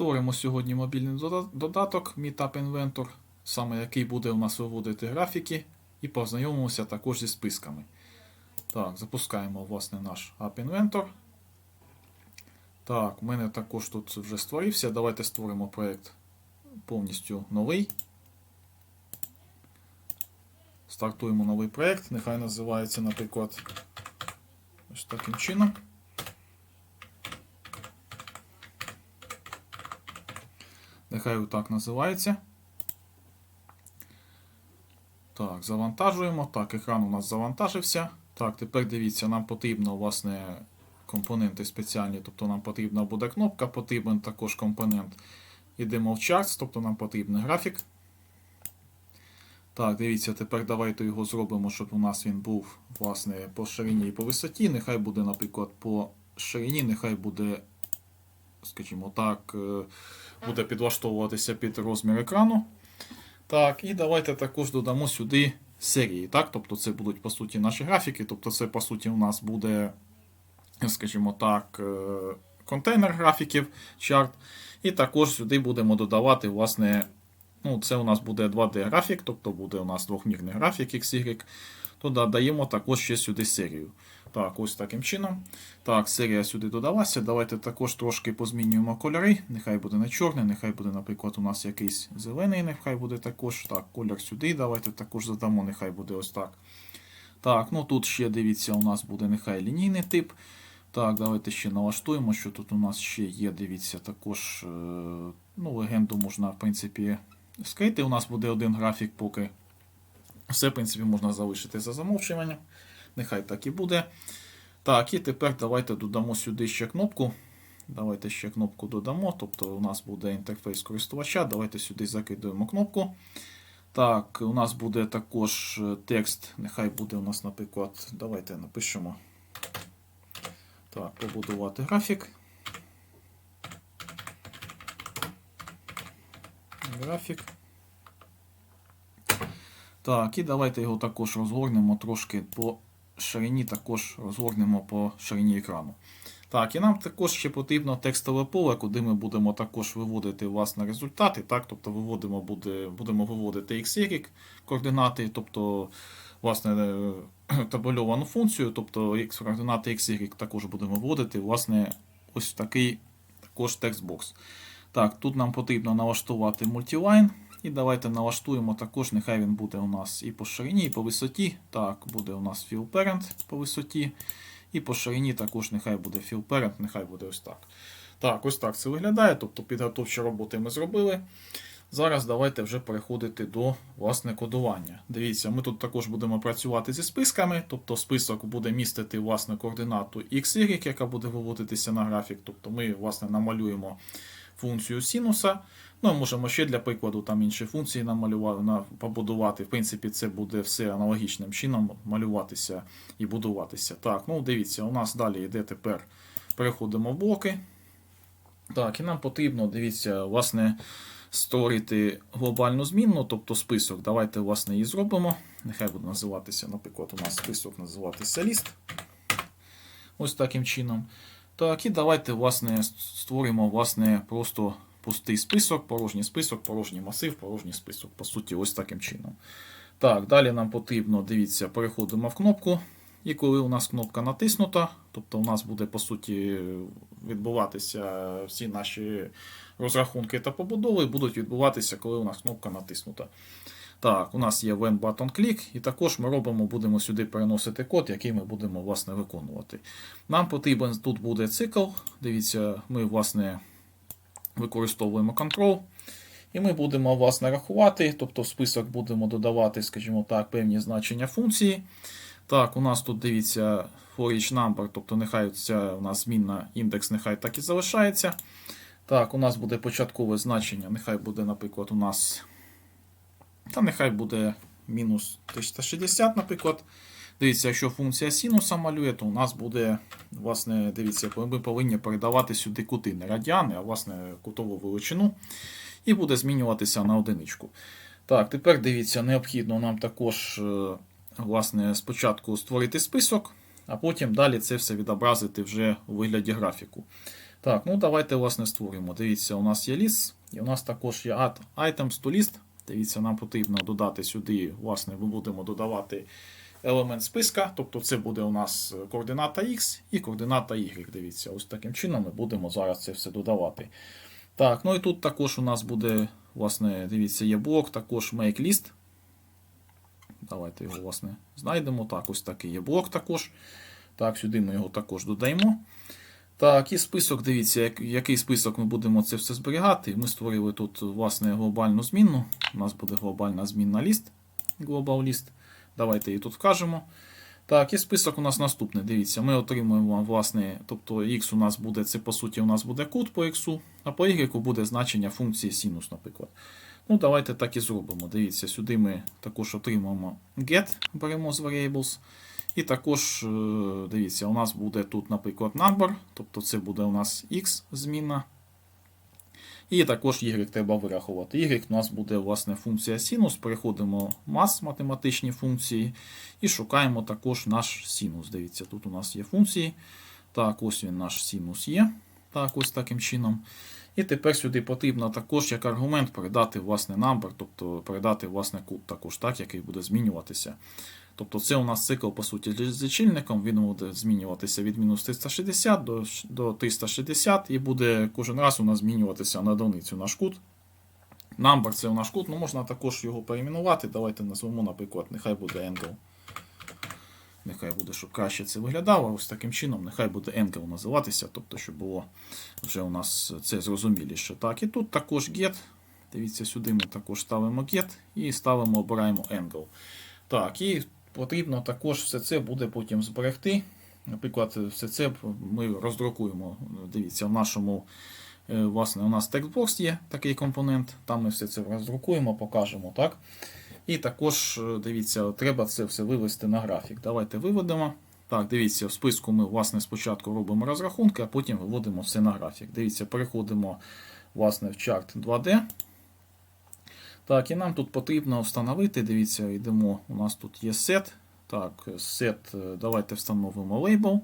Створимо сьогодні мобільний додаток Meetup Inventor, саме який буде у нас виводити графіки, і познайомимося також зі списками. Так, запускаємо власне наш App Inventor. Так, у мене також тут вже створився. Давайте створимо проєкт повністю новий. Стартуємо новий проєкт. Нехай називається, наприклад, ось таким чином. Нехай отак називається. Так, завантажуємо. Так, екран у нас завантажився. Так, тепер дивіться, нам потрібно, власне, компоненти спеціальні, тобто нам потрібна буде кнопка, потрібен також компонент. Йдемо в Charts, тобто нам потрібен графік. Так, дивіться, тепер давайте його зробимо, щоб у нас він був, власне, по ширині і по висоті. Нехай буде, наприклад, по ширині, нехай буде, скажімо так, е, буде підлаштовуватися під розмір екрану. Так, і давайте також додамо сюди серії. Так? Тобто це будуть по суті наші графіки. Тобто це, по суті, у нас буде, скажімо так, е, контейнер графіків, чарт. І також сюди будемо додавати, власне, ну, це у нас буде 2D графік, тобто буде у нас двохмірний графік XY. То додаємо також ще сюди серію. Так, ось таким чином. Так, серія сюди додалася. Давайте також трошки позмінюємо кольори. Нехай буде не чорний, нехай буде, наприклад, у нас якийсь зелений, нехай буде також. Так, колір сюди. Давайте також задамо, нехай буде ось так. Так, ну тут ще дивіться, у нас буде нехай лінійний тип. Так, давайте ще налаштуємо, що тут у нас ще є, дивіться, також е, ну, легенду можна, в принципі, скрити. У нас буде один графік, поки все, в принципі, можна залишити за замовчуванням. Нехай так і буде. Так, і тепер давайте додамо сюди ще кнопку. Давайте ще кнопку додамо. Тобто у нас буде інтерфейс користувача. Давайте сюди закидуємо кнопку. Так, у нас буде також е, текст. Нехай буде у нас, наприклад, давайте напишемо. Так, побудувати графік. Графік. Так, і давайте його також розгорнемо трошки по ширині, також розгорнемо по ширині екрану. Так, і нам також ще потрібно текстове поле, куди ми будемо також виводити власне результати. Так, тобто виводимо, буде, будемо виводити XY координати, тобто власне е, табельовану функцію, тобто координати XY також будемо вводити власне ось такий також текстбокс. Так, тут нам потрібно налаштувати мультилайн. І давайте налаштуємо також, нехай він буде у нас і по ширині, і по висоті. Так, буде у нас fill parent по висоті. І по ширині також нехай буде fill parent, нехай буде ось так. Так, ось так це виглядає. Тобто підготовчі роботи ми зробили. Зараз давайте вже переходити до власне кодування. Дивіться, ми тут також будемо працювати зі списками, тобто список буде містити власне координату XY, яка буде виводитися на графік. Тобто ми власне намалюємо функцію синуса. Ну, можемо ще для прикладу там інші функції намалювати, на, побудувати. В принципі, це буде все аналогічним чином малюватися і будуватися. Так, ну дивіться, у нас далі йде тепер. Переходимо в блоки. Так, і нам потрібно, дивіться, власне, створити глобальну змінну, тобто список. Давайте, власне, її зробимо. Нехай буде називатися, наприклад, у нас список називатися ліст. Ось таким чином. Так, і давайте, власне, створимо, власне, просто пустий список, порожній список, порожній масив, порожній список. По суті, ось таким чином. Так, далі нам потрібно, дивіться, переходимо в кнопку. І коли у нас кнопка натиснута, тобто у нас буде по суті відбуватися всі наші розрахунки та побудови, будуть відбуватися, коли у нас кнопка натиснута. Так, у нас є when button click, і також ми робимо, будемо сюди переносити код, який ми будемо власне, виконувати. Нам потрібен тут буде цикл. Дивіться, ми власне використовуємо control. І ми будемо власне рахувати, тобто в список будемо додавати, скажімо так, певні значення функції. Так, у нас тут дивіться for each number, тобто нехай ця у нас змінна індекс, нехай так і залишається. Так, у нас буде початкове значення, нехай буде, наприклад, у нас. Та нехай буде мінус 360, наприклад. Дивіться, якщо функція синуса малює, то у нас буде, власне, дивіться, ми повинні передавати сюди кути, не радіани, а власне кутову величину. І буде змінюватися на одиничку. Так, тепер дивіться, необхідно нам також е, власне, спочатку створити список, а потім далі це все відобразити вже у вигляді графіку. Так, ну давайте власне створимо. Дивіться, у нас є ліс, і у нас також є add items to list. Дивіться, нам потрібно додати сюди, власне, ми будемо додавати елемент списка, тобто це буде у нас координата X і координата Y. Дивіться, ось таким чином ми будемо зараз це все додавати. Так, ну і тут також у нас буде, власне, дивіться, є блок, також make list. Давайте його, власне, знайдемо. Так, ось такий є блок також. Так, сюди ми його також додаємо. Так, і список, дивіться, як- який список ми будемо це все зберігати. Ми створили тут, власне, глобальну змінну. У нас буде глобальна змінна ліст. Global list. Давайте її тут вкажемо. Так, і список у нас наступний. Дивіться, ми отримуємо, власне, тобто x у нас буде, це по суті у нас буде код по x, а по y буде значення функції синус, наприклад. Ну, давайте так і зробимо. Дивіться, сюди ми також отримаємо get, беремо з variables. І також, е, дивіться, у нас буде тут, наприклад, number, тобто це буде у нас x зміна. І також y треба вирахувати. Y у нас буде власне функція синус. Переходимо в мас математичні функції і шукаємо також наш синус. Дивіться, тут у нас є функції. Так, ось він наш синус є. Так, ось таким чином. І тепер сюди потрібно також як аргумент передати власне number, тобто передати власне кут також, так, який буде змінюватися. Тобто це у нас цикл, по суті, з лічильником. Він буде змінюватися від мінус 360 до, до 360 і буде кожен раз у нас змінюватися на одиницю наш кут. Number це у наш кут, ну можна також його перейменувати. Давайте назвемо, наприклад, нехай буде angle. Нехай буде, щоб краще це виглядало. Ось таким чином, нехай буде angle називатися, тобто, щоб було вже у нас це зрозуміліше. Так, і тут також get. Дивіться, сюди ми також ставимо get і ставимо, обираємо angle. Так, і потрібно також все це буде потім зберегти. Наприклад, все це ми роздрукуємо. Дивіться, в нашому, е, власне, у нас текстбокс є такий компонент, там ми все це роздрукуємо, покажемо. так? І також, е, дивіться, треба це все вивести на графік. Давайте виведемо. Так, дивіться, в списку ми власне, спочатку робимо розрахунки, а потім виводимо все на графік. Дивіться, переходимо власне, в чарт 2D. Так, і нам тут потрібно встановити. Дивіться, йдемо. У нас тут є set. Так, set, е, давайте встановимо лейбл.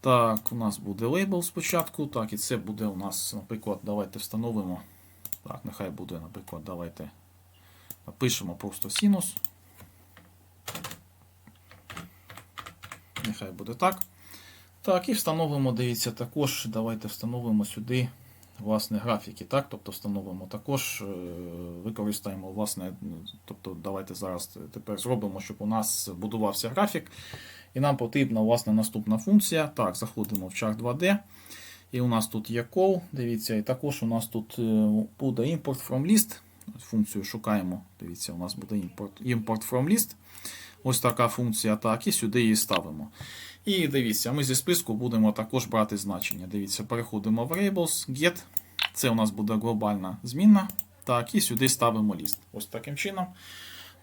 Так, у нас буде лейбл спочатку. Так, і це буде у нас, наприклад, давайте встановимо. Так, нехай буде, наприклад, давайте напишемо просто синус. Нехай буде так. Так, і встановимо, дивіться, також. Давайте встановимо сюди власне графіки. Так? Тобто встановимо також, е, використаємо, власне, тобто давайте зараз тепер зробимо, щоб у нас будувався графік. І нам потрібна власне наступна функція. Так, заходимо в chart 2D. І у нас тут є call, дивіться, і також у нас тут е, буде import from list. Функцію шукаємо. Дивіться, у нас буде import, import from list. Ось така функція, так, і сюди її ставимо. І дивіться, ми зі списку будемо також брати значення. Дивіться, переходимо в Variables, Get. Це у нас буде глобальна змінна. Так, і сюди ставимо ліст. Ось таким чином.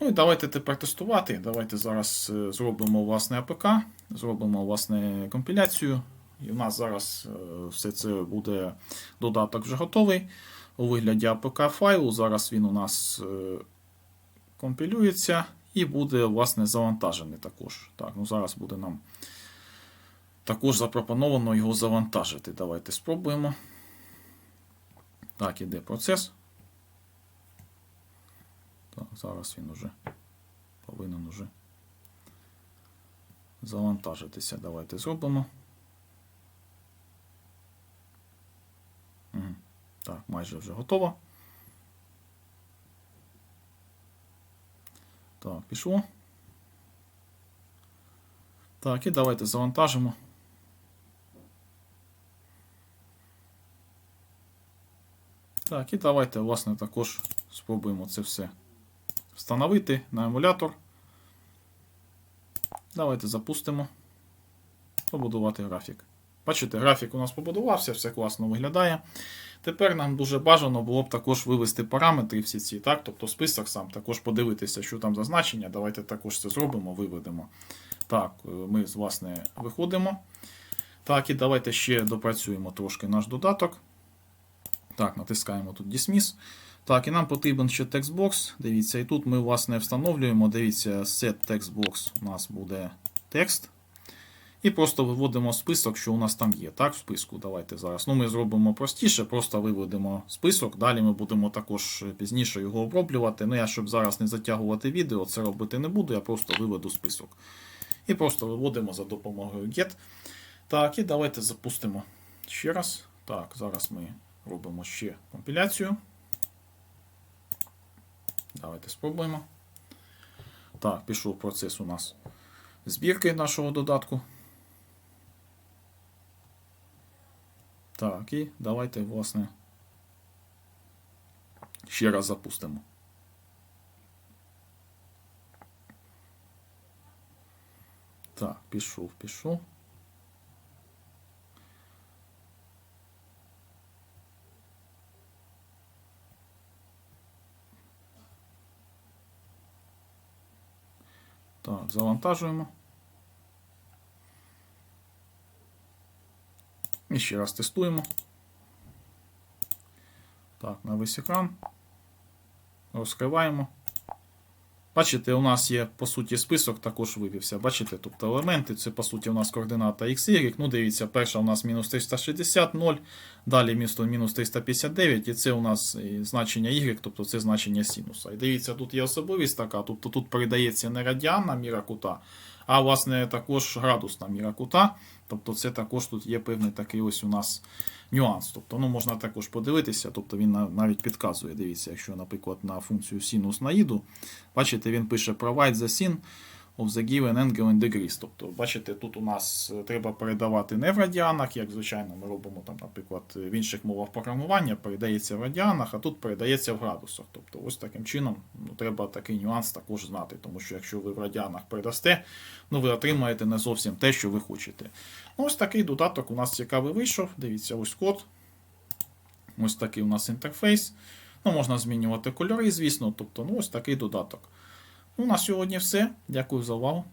Ну і давайте тепер тестувати. Давайте зараз е, зробимо власне АПК, зробимо власне компіляцію. І в нас зараз е, все це буде додаток вже готовий у вигляді APK файлу. Зараз він у нас е, компілюється і буде власне завантажений також. Так, ну зараз буде нам також запропоновано його завантажити. Давайте спробуємо. Так, іде процес. Так, зараз він уже повинен уже завантажитися. Давайте зробимо. Так, майже вже готово. Так, пішло. Так, і давайте завантажимо. Так, і давайте, власне, також спробуємо це все встановити на емулятор. Давайте запустимо. Побудувати графік. Бачите, графік у нас побудувався, все класно виглядає. Тепер нам дуже бажано було б також вивести параметри всі ці, так? тобто список сам, також подивитися, що там за значення. Давайте також це зробимо, виведемо. Так, е, ми, власне, виходимо. Так, і давайте ще допрацюємо трошки наш додаток. Так, натискаємо тут Dismiss. Так, і нам потрібен ще текстбокс. Дивіться, і тут ми, власне, встановлюємо. Дивіться, set textbox у нас буде текст. І просто виводимо список, що у нас там є. Так, в списку. Давайте зараз. Ну, ми зробимо простіше, просто виведемо список. Далі ми будемо також пізніше його оброблювати. Ну, я, щоб зараз не затягувати відео, це робити не буду, я просто виведу список. І просто виводимо за допомогою get. Так, і давайте запустимо ще раз. Так, зараз ми робимо ще компіляцію. Давайте спробуємо. Так, пішов процес у нас збірки нашого додатку. Так, і давайте, власне, ще раз запустимо. Так, пішов, пішов. Завантажуємо. І ще раз тестуємо. Так, на весь екран. Розкриваємо. Бачите, у нас є, по суті, список також вивівся. Бачите, тобто елементи, це, по суті, у нас координата x, y. Ну, дивіться, перша у нас мінус 360, 0, далі мінус 359, і це у нас значення y, тобто це значення синуса. І дивіться, тут є особливість така, тобто тут передається не радіанна міра кута, а власне також градусна міра кута. Тобто це також тут є певний такий ось у нас нюанс. Тобто, ну, можна також подивитися, тобто він навіть підказує. Дивіться, якщо, наприклад, на функцію синус наїду, бачите, він пише provide the sin of the given angle degrees. Тобто, бачите, тут у нас е, треба передавати не в радіанах, як звичайно ми робимо там, наприклад, в інших мовах програмування, передається в радіанах, а тут передається в градусах. Тобто, ось таким чином ну, треба такий нюанс також знати, тому що якщо ви в радіанах передасте, ну ви отримаєте не зовсім те, що ви хочете. Ну, ось такий додаток у нас цікавий вийшов. Дивіться, ось код. Ось такий у нас інтерфейс. Ну, можна змінювати кольори, звісно. Тобто, ну, ось такий додаток. Ну, на сьогодні все. Дякую за увагу.